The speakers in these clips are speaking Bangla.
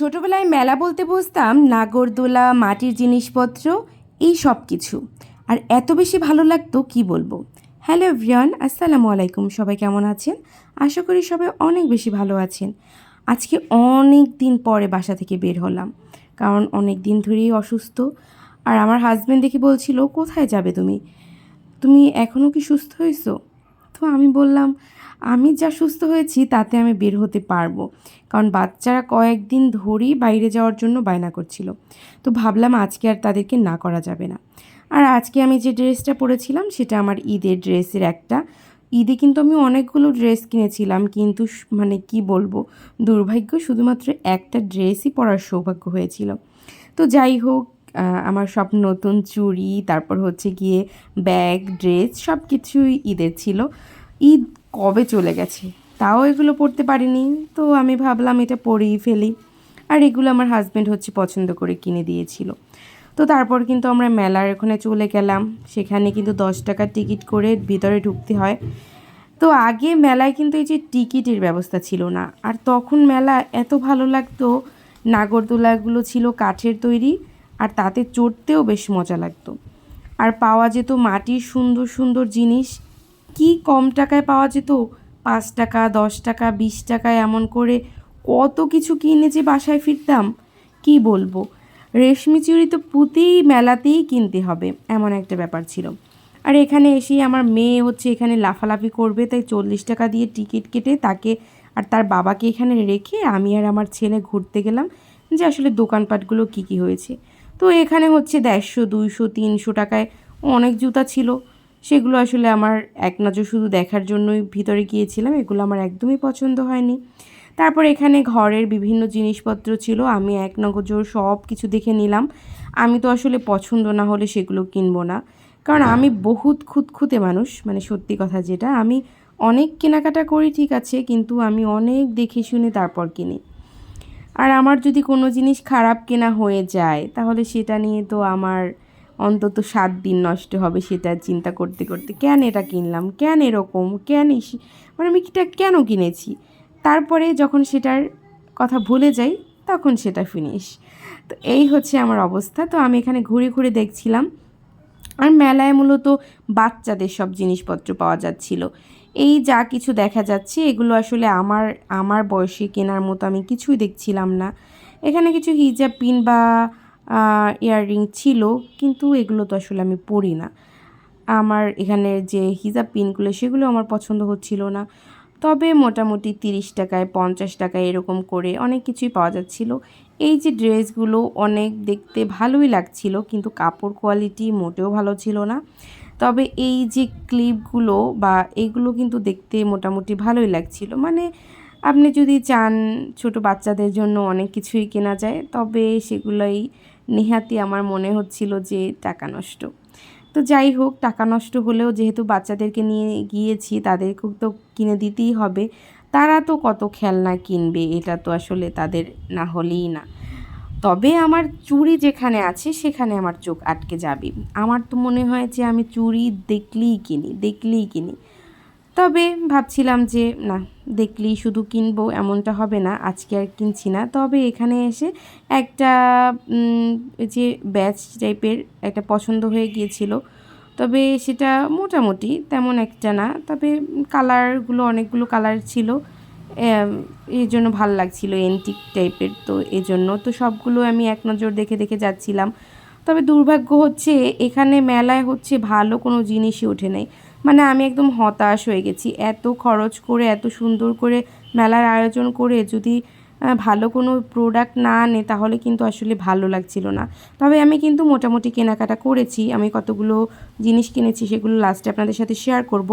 ছোটোবেলায় মেলা বলতে বুঝতাম নাগরদোলা, মাটির জিনিসপত্র, এই সব কিছু। আর এত বেশি ভালো লাগতো কি বলব? হ্যালো এভরিওয়ান আসসালামু আলাইকুম। সবাই কেমন আছেন? আশা করি সবাই অনেক বেশি ভালো আছেন। আজকে অনেক দিন পরে বাসা থেকে বের হলাম, কারণ অনেক দিন ধরেই অসুস্থ। আর আমার হাজব্যান্ড দেখে বলছিল, কোথায় যাবে তুমি? তুমি এখনও কি সুস্থ হয়েছো? তো আমি বললাম, আমি যা সুস্থ হয়েছি তাতে আমি বের হতে পারব। কারণ বাচ্চারা কয়েকদিন ধরেই বাইরে যাওয়ার জন্য বায়না করছিল। তো ভাবলাম আজকে আর তাদেরকে না করা যাবে না। আর আজকে আমি যে ড্রেসটা পরেছিলাম, সেটা আমার ঈদের ড্রেসের একটা। ঈদে কিন্তু আমি অনেকগুলো ড্রেস কিনেছিলাম, কিন্তু মানে কি বলব, দুর্ভাগ্য শুধুমাত্র একটা ড্রেসই পরার সৌভাগ্য হয়েছিল। তো যাই হোক আমার সব নতুন চুড়ি, তারপর হচ্ছে গিয়ে ব্যাগ, ড্রেস সব কিছুই ঈদের ছিল। ঈদ কবে চলে গেছে? তাও এগুলো পরতে পারিনি, তো আমি ভাবলাম এটা পরেই ফেলি। আর এগুলো আমার হাজব্যান্ড হচ্ছে পছন্দ করে কিনে দিয়েছিল। তো তারপর কিন্তু আমরা মেলার ওখানে চলে গেলাম। সেখানে কিন্তু দশ টাকার টিকিট করে ভিতরে ঢুকতে হয়। তো আগে মেলায় কিন্তু এই যে টিকিটের ব্যবস্থা ছিল না। আর তখন মেলা এত ভালো লাগতো। নাগরদোলাগুলো ছিল কাঠের তৈরি। আর তাতে চড়তেও বেশ মজা লাগতো। আর পাওয়া যেত মাটির সুন্দর সুন্দর জিনিস। কি কম টাকায় পাওয়া যেত? পাঁচ টাকা, দশ টাকা, বিশ টাকা এমন করে কত কিছু কিনে যে বাসায় ফিরতাম? কি বলব? রেশমি চুড়ি তো প্রতি মেলাতেই কিনতে হবে, এমন একটা ব্যাপার ছিল। আর এখানে এসেই আমার মেয়ে হচ্ছে এখানে লাফালাফি করবে, তাই চল্লিশ টাকা দিয়ে টিকিট কেটে তাকে আর তার বাবাকে এখানে রেখে আমি আর আমার ছেলে ঘুরতে গেলাম যে আসলে দোকানপাটগুলো কী কী হয়েছে। তো এখানে হচ্ছে দেড়শো, দুইশো, তিনশো টাকায় অনেক জুতা ছিল। সেগুলো আসলে আমার এক নজর শুধু দেখার জন্যই ভিতরে গিয়েছিলাম। এগুলো আমার একদমই পছন্দ হয়নি। তারপর এখানে ঘরের বিভিন্ন জিনিসপত্র ছিল। আমি এক নজর সব কিছু দেখে নিলাম। আমি তো আসলে পছন্দ না হলে সেগুলো কিনবো না। কারণ আমি বহুত খুঁতখুঁতে মানুষ মানে সত্যি কথা যেটা। আমি অনেক কেনাকাটা করি, ঠিক আছে, কিন্তু আমি অনেক দেখে শুনে তারপর কিনি। আর আমার যদি কোনো জিনিস খারাপ কেনা হয়ে যায়, তাহলে সেটা নিয়ে তো আমার অন্তত সাত দিন নষ্ট হবে সেটা চিন্তা করতে করতে। কেন এটা কিনলাম? কেন এরকম? কেন মানে আমি এটা কেন কিনেছি? তারপরে যখন সেটার কথা ভুলে যাই, তখন সেটা ফিনিশ তো এই হচ্ছে আমার অবস্থা। তো আমি এখানে ঘুরে ঘুরে দেখছিলাম আর মেলায় মূলত বাচ্চাদের সব জিনিসপত্র পাওয়া যাচ্ছিল। এই যা কিছু দেখা যাচ্ছে, এগুলো আসলে আমার আমার বয়সে কেনার মতো আমি কিছুই দেখছিলাম না। এখানে কিছু হিজাব পিন বা ইয়াররিং ছিল, কিন্তু এগুলো তো আসলে আমি পরি না। আমার এখানে যে হিজাব পিনগুলো, সেগুলো আমার পছন্দ হচ্ছিল না। তবে মোটামুটি তিরিশ টাকায়, পঞ্চাশ টাকায় এরকম করে অনেক কিছুই পাওয়া যাচ্ছিল। এই যে ড্রেসগুলো অনেক দেখতে ভালোই লাগছিল, কিন্তু কাপড় কোয়ালিটি মোটেও ভালো ছিল না। তবে এই যে ক্লিপগুলো বা এইগুলো কিন্তু দেখতে মোটামুটি ভালোই লাগছিল। মানে আপনি যদি চান ছোট বাচ্চাদের জন্য অনেক কিছুই কেনা যায়, তবে সেগুলোই নেহাতি আমার মনে হচ্ছিল যে টাকা নষ্ট। তো যাই হোক, টাকা নষ্ট হলেও যেহেতু বাচ্চাদেরকে নিয়ে গিয়েছি, তাদেরকেও তো কিনে দিতেই হবে। তারা তো কত খেলনা কিনবে, এটা তো আসলে তাদের না হলেই না। তবে আমার চুড়ি যেখানে আছে, সেখানে আমার চোখ আটকে যাবে। আমার তো মনে হয় যে আমি চুড়ি দেখলেই কিনি দেখলেই কিনি। তবে ভাবছিলাম যে, না, দেখলেই শুধু কিনবো, এমনটা হবে না, আজকে আর কিনছি না। তবে এখানে এসে একটা যে ব্যাচ টাইপের একটা পছন্দ হয়ে গিয়েছিল। তবে সেটা মোটামুটি তেমন একটা না। তবে কালারগুলো অনেকগুলো কালার ছিল। এই জন্য ভালো লাগছিল এন্টিক টাইপের তো এই জন্য। তো সবগুলো আমি এক নজর দেখে দেখে যাচ্ছিলাম। তবে দুর্ভাগ্য হচ্ছে এখানে মেলায় হচ্ছে ভালো কোনো জিনিসই ওঠে নাই। মানে আমি একদম হতাশ হয়ে গেছি। এত খরচ করে, এত সুন্দর করে মেলার আয়োজন করে যদি ভালো কোনো প্রোডাক্ট না আনে, তাহলে কিন্তু আসলে ভালো লাগছিল না। তবে আমি কিন্তু মোটামুটি কেনাকাটা করেছি, আমি কতগুলো জিনিস কিনেছি সেগুলো লাস্টে আপনাদের সাথে শেয়ার করব।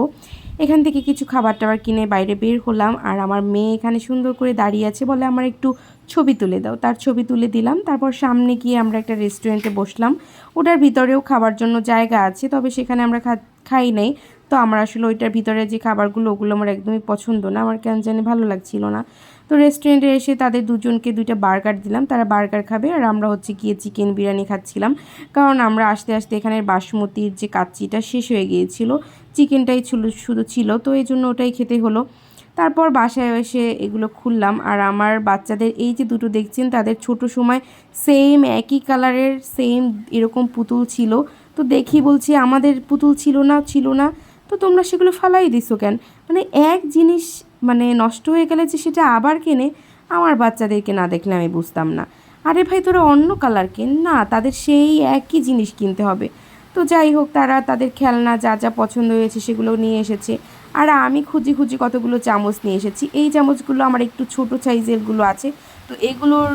এখান থেকে কিছু খাবার টাবার কিনে বাইরে বের হলাম, আর আমার মেয়ে এখানে সুন্দর করে দাঁড়িয়ে আছে বলে আমার একটু ছবি তুলে দাও। তার ছবি তুলে দিলাম, তারপর সামনে গিয়ে আমরা একটা রেস্টুরেন্টে বসলাম। ওটার ভিতরেও খাবার জন্য জায়গা আছে, তবে সেখানে আমরা খা খাই নাই। তো আমার আসলে ওইটার ভিতরে যে খাবারগুলো, ওগুলো আমার একদমই পছন্দ না। আমার কেন জানি ভালো লাগছিল না। তো রেস্টুরেন্টে এসে তাদের দুজনকে দুইটা বার্গার দিলাম। তারা বার্গার খাবে আর আমরা হচ্ছে গিয়ে চিকেন বিরিয়ানি খাচ্ছিলাম। কারণ আমরা আস্তে আস্তে এখানের বাসমতির যে কাচ্চিটা শেষ হয়ে গিয়েছিল। চিকেনটাই ছিল, শুধু ছিল। তো এই জন্য ওটাই খেতে হলো। তারপর বাসায় এসে এগুলো খুললাম। আর আমার বাচ্চাদের এই যে দুটো দেখছেন, তাদের ছোট সময় সেম একই কালারের সেম এরকম পুতুল ছিল। তো দেখি বলছি, আমাদের পুতুল ছিল না ছিল না। তো তোমরা সেগুলো ফালাই দিছো কেন? মানে এক জিনিস মানে নষ্ট হয়ে গেলে যে সেটা আবার কেনে, আমার বাচ্চাদেরকে না দেখলে আমি বুঝতাম না। আরে ভাই, তোরা অন্য কালার কেন? না, তাদের সেই একই জিনিস কিনতে হবে। তো যাই হোক, তারা তাদের খেলনা যা যা পছন্দ হয়েছে সেগুলো নিয়ে এসেছে। আর আমি খুঁজি খুঁজি কতগুলো চামচ নিয়ে এসেছি। এই চামচগুলো আমার একটু ছোট সাইজেরগুলো আছে। তো এগুলোর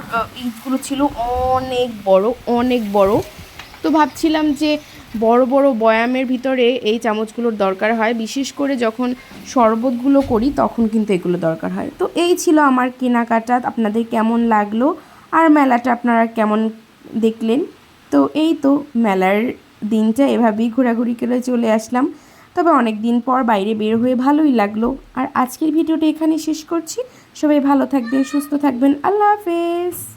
ইটগুলো ছিল অনেক বড় অনেক বড়। তো ভাবছিলাম যে বড় বড় বয়ামের ভিতরে এই চামচগুলোর দরকার হয়। বিশেষ করে যখন শরবতগুলো করি, তখন কিন্তু এগুলো দরকার হয়। তো এই ছিল আমার কেনাকাটা। আপনাদের কেমন লাগল? আর মেলাটা আপনারা কেমন দেখলেন? তো এই তো মেলার দিনটা। এভাবেই ঘোরাঘুরি করে চলে আসলাম। তবে অনেক দিন পর বাইরে বের হয়ে ভালোই লাগল। আর আজকের ভিডিওটা এখানে শেষ করছি। সবাই ভালো থাকবেন, সুস্থ থাকবেন। আল্লাহ হাফেজ।